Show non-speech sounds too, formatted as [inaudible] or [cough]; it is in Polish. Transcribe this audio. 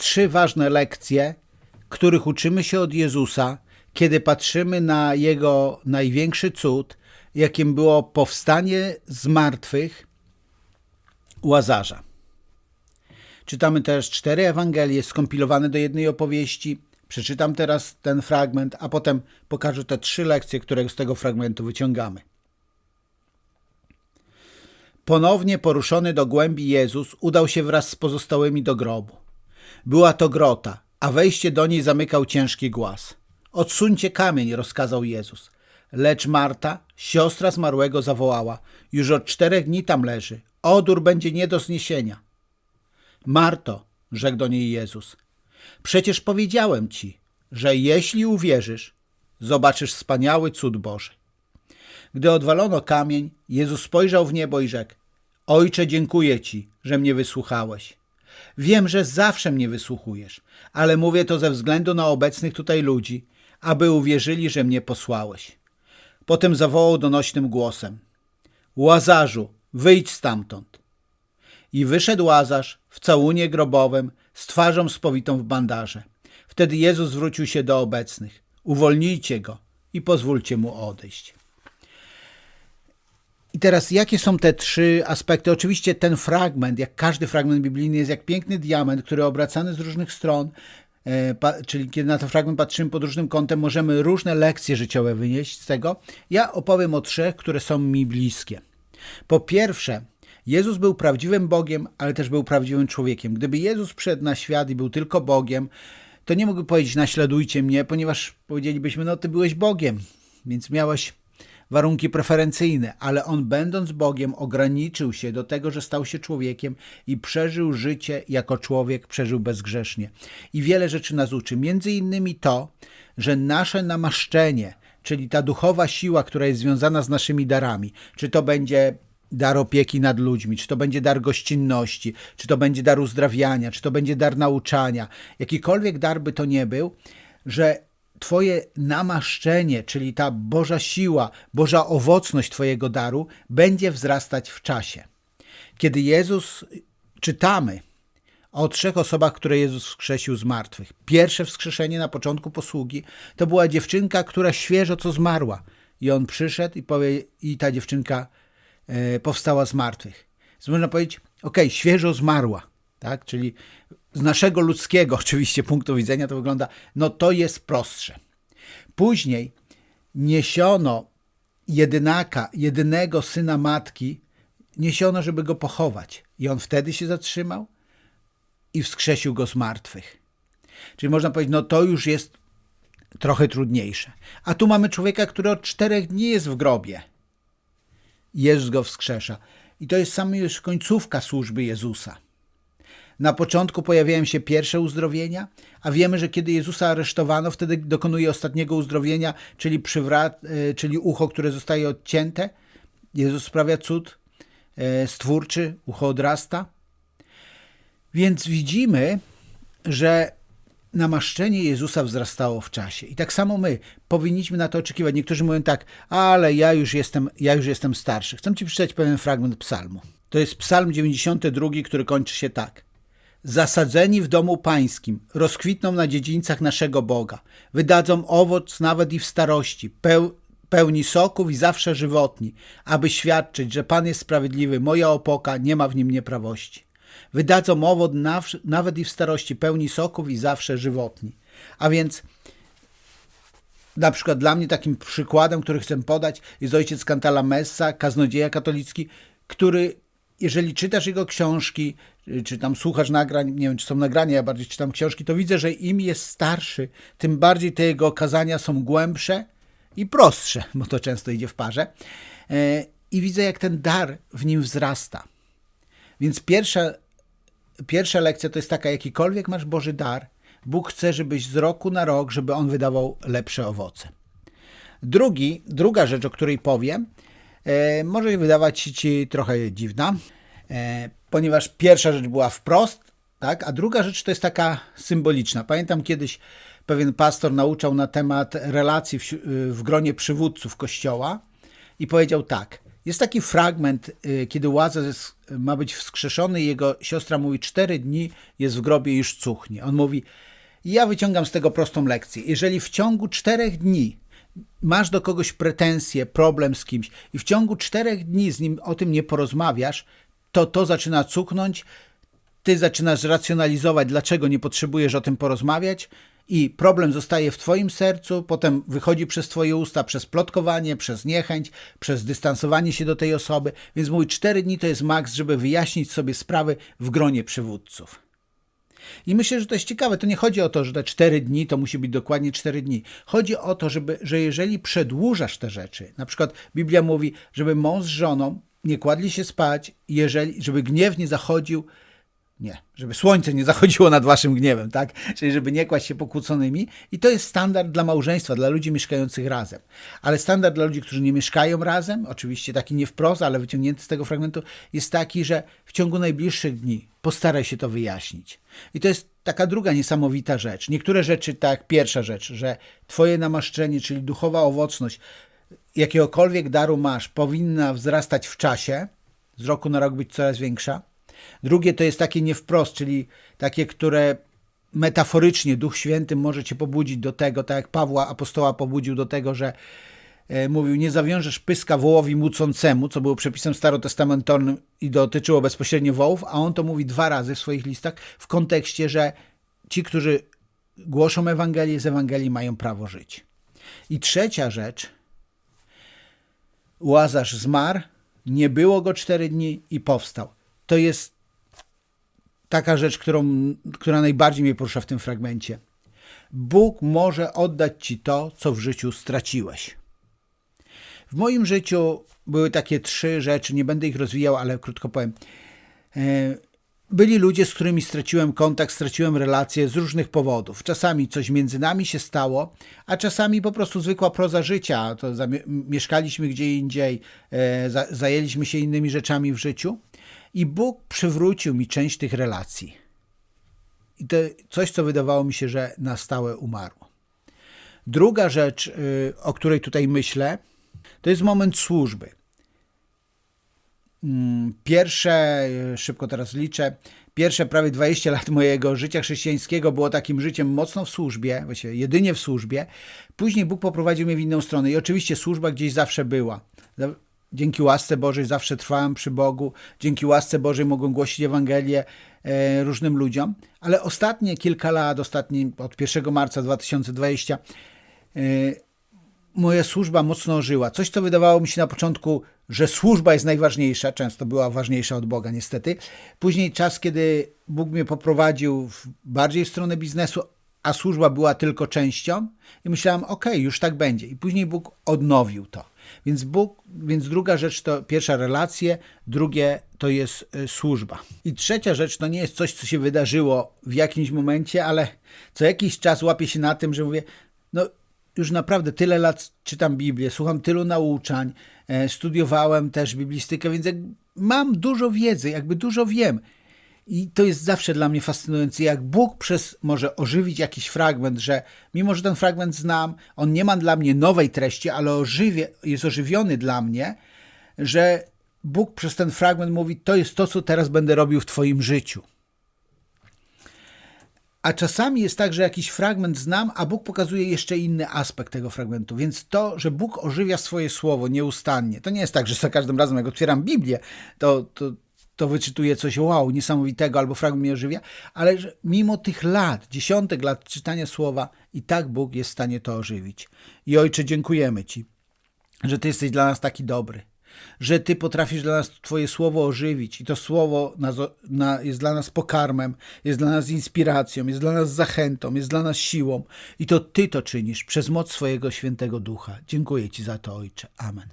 trzy ważne lekcje, których uczymy się od Jezusa, kiedy patrzymy na Jego największy cud, jakim było powstanie z martwych Łazarza. Czytamy też cztery Ewangelie skompilowane do jednej opowieści. Przeczytam teraz ten fragment, a potem pokażę te trzy lekcje, które z tego fragmentu wyciągamy. Ponownie poruszony do głębi Jezus udał się wraz z pozostałymi do grobu. Była to grota, a wejście do niej zamykał ciężki głaz. Odsuńcie kamień, rozkazał Jezus. Lecz Marta, siostra zmarłego, zawołała: Już od czterech dni tam leży. Odór będzie nie do zniesienia. Marto, rzekł do niej Jezus, przecież powiedziałem ci, że jeśli uwierzysz, zobaczysz wspaniały cud Boży. Gdy odwalono kamień, Jezus spojrzał w niebo i rzekł: Ojcze, dziękuję ci, że mnie wysłuchałeś. Wiem, że zawsze mnie wysłuchujesz, ale mówię to ze względu na obecnych tutaj ludzi, aby uwierzyli, że mnie posłałeś. Potem zawołał donośnym głosem: Łazarzu, wyjdź stamtąd. I wyszedł Łazarz w całunie grobowym, z twarzą spowitą w bandaże. Wtedy Jezus zwrócił się do obecnych: Uwolnijcie go i pozwólcie mu odejść. I teraz, jakie są te trzy aspekty? Oczywiście ten fragment, jak każdy fragment biblijny, jest jak piękny diament, który obracany z różnych stron, e, czyli kiedy na ten fragment patrzymy pod różnym kątem, możemy różne lekcje życiowe wynieść z tego. Ja opowiem o trzech, które są mi bliskie. Po pierwsze, Jezus był prawdziwym Bogiem, ale też był prawdziwym człowiekiem. Gdyby Jezus przyszedł na świat i był tylko Bogiem, to nie mógłby powiedzieć naśladujcie mnie, ponieważ powiedzielibyśmy, no ty byłeś Bogiem, więc miałeś warunki preferencyjne, ale on będąc Bogiem ograniczył się do tego, że stał się człowiekiem i przeżył życie jako człowiek, przeżył bezgrzesznie. I wiele rzeczy nas uczy, między innymi to, że nasze namaszczenie, czyli ta duchowa siła, która jest związana z naszymi darami, czy to będzie dar opieki nad ludźmi, czy to będzie dar gościnności, czy to będzie dar uzdrawiania, czy to będzie dar nauczania, jakikolwiek dar by to nie był, że Twoje namaszczenie, czyli ta Boża siła, Boża owocność Twojego daru będzie wzrastać w czasie. Kiedy Jezus, czytamy o trzech osobach, które Jezus wskrzesił z martwych. Pierwsze wskrzeszenie na początku posługi to była dziewczynka, która świeżo co zmarła. I on przyszedł i, powie, i ta dziewczynka e, powstała z martwych. Więc można powiedzieć, ok, świeżo zmarła, tak? czyli z naszego ludzkiego [laughs] oczywiście punktu widzenia to wygląda, no to jest prostsze. Później niesiono jedynaka, jedynego syna matki, niesiono, żeby go pochować. I on wtedy się zatrzymał i wskrzesił go z martwych. Czyli można powiedzieć, no to już jest trochę trudniejsze. A tu mamy człowieka, który od czterech dni jest w grobie. Jezus go wskrzesza. I to jest sama już końcówka służby Jezusa. Na początku pojawiają się pierwsze uzdrowienia, a wiemy, że kiedy Jezusa aresztowano, wtedy dokonuje ostatniego uzdrowienia, czyli, przywrat, e, czyli ucho, które zostaje odcięte. Jezus sprawia cud e, stwórczy, ucho odrasta. Więc widzimy, że namaszczenie Jezusa wzrastało w czasie. I tak samo my powinniśmy na to oczekiwać. Niektórzy mówią tak, ale ja już jestem, ja już jestem starszy. Chcę Ci przeczytać pewien fragment psalmu. To jest psalm 92, który kończy się tak zasadzeni w domu pańskim, rozkwitną na dziedzińcach naszego Boga, wydadzą owoc nawet i w starości, peł, pełni soków i zawsze żywotni, aby świadczyć, że Pan jest sprawiedliwy, moja opoka, nie ma w nim nieprawości. Wydadzą owoc nawet i w starości, pełni soków i zawsze żywotni. A więc na przykład dla mnie takim przykładem, który chcę podać, jest ojciec Kantala Messa, kaznodzieja katolicki, który jeżeli czytasz jego książki, czy tam słuchasz nagrań, nie wiem, czy są nagrania, ja bardziej czytam książki, to widzę, że im jest starszy, tym bardziej te jego okazania są głębsze i prostsze, bo to często idzie w parze. E, I widzę, jak ten dar w nim wzrasta. Więc pierwsza, pierwsza lekcja to jest taka, jakikolwiek masz Boży dar, Bóg chce, żebyś z roku na rok, żeby on wydawał lepsze owoce. Drugi, druga rzecz, o której powiem, może wydawać ci trochę dziwna, e, ponieważ pierwsza rzecz była wprost, tak, a druga rzecz to jest taka symboliczna. Pamiętam kiedyś pewien pastor nauczał na temat relacji w, w gronie przywódców kościoła i powiedział tak: Jest taki fragment, kiedy Łazarz ma być wskrzeszony i jego siostra mówi, cztery dni jest w grobie i już cuchnie. On mówi, ja wyciągam z tego prostą lekcję. Jeżeli w ciągu czterech dni masz do kogoś pretensje, problem z kimś i w ciągu czterech dni z nim o tym nie porozmawiasz, to to zaczyna cuchnąć, ty zaczynasz racjonalizować, dlaczego nie potrzebujesz o tym porozmawiać, i problem zostaje w Twoim sercu, potem wychodzi przez Twoje usta, przez plotkowanie, przez niechęć, przez dystansowanie się do tej osoby. Więc mój cztery dni to jest maks, żeby wyjaśnić sobie sprawy w gronie przywódców. I myślę, że to jest ciekawe. To nie chodzi o to, że te cztery dni to musi być dokładnie cztery dni. Chodzi o to, żeby, że jeżeli przedłużasz te rzeczy, na przykład Biblia mówi, żeby mąż z żoną nie kładli się spać, jeżeli, żeby gniew nie zachodził nie, żeby słońce nie zachodziło nad waszym gniewem, tak? Czyli żeby nie kłaść się pokłóconymi. I to jest standard dla małżeństwa, dla ludzi mieszkających razem. Ale standard dla ludzi, którzy nie mieszkają razem, oczywiście taki nie wprost, ale wyciągnięty z tego fragmentu, jest taki, że w ciągu najbliższych dni postaraj się to wyjaśnić. I to jest taka druga niesamowita rzecz. Niektóre rzeczy, tak, pierwsza rzecz, że twoje namaszczenie, czyli duchowa owocność, jakiegokolwiek daru masz, powinna wzrastać w czasie, z roku na rok być coraz większa Drugie to jest takie nie wprost, czyli takie, które metaforycznie Duch Święty może cię pobudzić do tego, tak jak Pawła apostoła pobudził do tego, że e, mówił, nie zawiążesz pyska wołowi mucącemu, co było przepisem starotestamentalnym i dotyczyło bezpośrednio wołów, a on to mówi dwa razy w swoich listach w kontekście, że ci, którzy głoszą Ewangelię, z Ewangelii mają prawo żyć. I trzecia rzecz, Łazarz zmarł, nie było go cztery dni i powstał to jest taka rzecz, którą, która najbardziej mnie porusza w tym fragmencie. Bóg może oddać ci to, co w życiu straciłeś. W moim życiu były takie trzy rzeczy, nie będę ich rozwijał, ale krótko powiem. Byli ludzie, z którymi straciłem kontakt, straciłem relacje z różnych powodów. Czasami coś między nami się stało, a czasami po prostu zwykła proza życia. To mieszkaliśmy gdzie indziej, e, zajęliśmy się innymi rzeczami w życiu i Bóg przywrócił mi część tych relacji. I to coś, co wydawało mi się, że na stałe umarło. Druga rzecz, y, o której tutaj myślę, to jest moment służby. Mm, pierwsze, y, szybko teraz liczę, pierwsze prawie 20 lat mojego życia chrześcijańskiego było takim życiem mocno w służbie, właściwie jedynie w służbie. Później Bóg poprowadził mnie w inną stronę i oczywiście służba gdzieś zawsze była. Dzięki łasce Bożej zawsze trwałem przy Bogu, dzięki łasce Bożej mogłem głosić Ewangelię e, różnym ludziom, ale ostatnie kilka lat, ostatnie od 1 marca 2020, e, moja służba mocno ożyła. Coś, co wydawało mi się na początku, że służba jest najważniejsza, często była ważniejsza od Boga, niestety. Później czas, kiedy Bóg mnie poprowadził w bardziej w stronę biznesu, a służba była tylko częścią, i myślałem, ok, już tak będzie. I później Bóg odnowił to. Więc Bóg, więc druga rzecz to pierwsza relacje, drugie to jest e, służba. I trzecia rzecz to nie jest coś, co się wydarzyło w jakimś momencie, ale co jakiś czas łapię się na tym, że mówię, no już naprawdę tyle lat czytam Biblię, słucham tylu nauczań, e, studiowałem też biblistykę, więc mam dużo wiedzy, jakby dużo wiem. I to jest zawsze dla mnie fascynujące, jak Bóg przez może ożywić jakiś fragment, że mimo, że ten fragment znam, on nie ma dla mnie nowej treści, ale ożywie, jest ożywiony dla mnie, że Bóg przez ten fragment mówi: To jest to, co teraz będę robił w Twoim życiu. A czasami jest tak, że jakiś fragment znam, a Bóg pokazuje jeszcze inny aspekt tego fragmentu. Więc to, że Bóg ożywia swoje słowo nieustannie, to nie jest tak, że za każdym razem, jak otwieram Biblię, to, to, to wyczytuje coś wow, niesamowitego, albo fragment mnie ożywia, ale że mimo tych lat, dziesiątek lat czytania słowa, i tak Bóg jest w stanie to ożywić. I Ojcze, dziękujemy Ci, że Ty jesteś dla nas taki dobry, że Ty potrafisz dla nas Twoje słowo ożywić i to słowo jest dla nas pokarmem, jest dla nas inspiracją, jest dla nas zachętą, jest dla nas siłą i to Ty to czynisz przez moc swojego świętego ducha. Dziękuję Ci za to, Ojcze. Amen.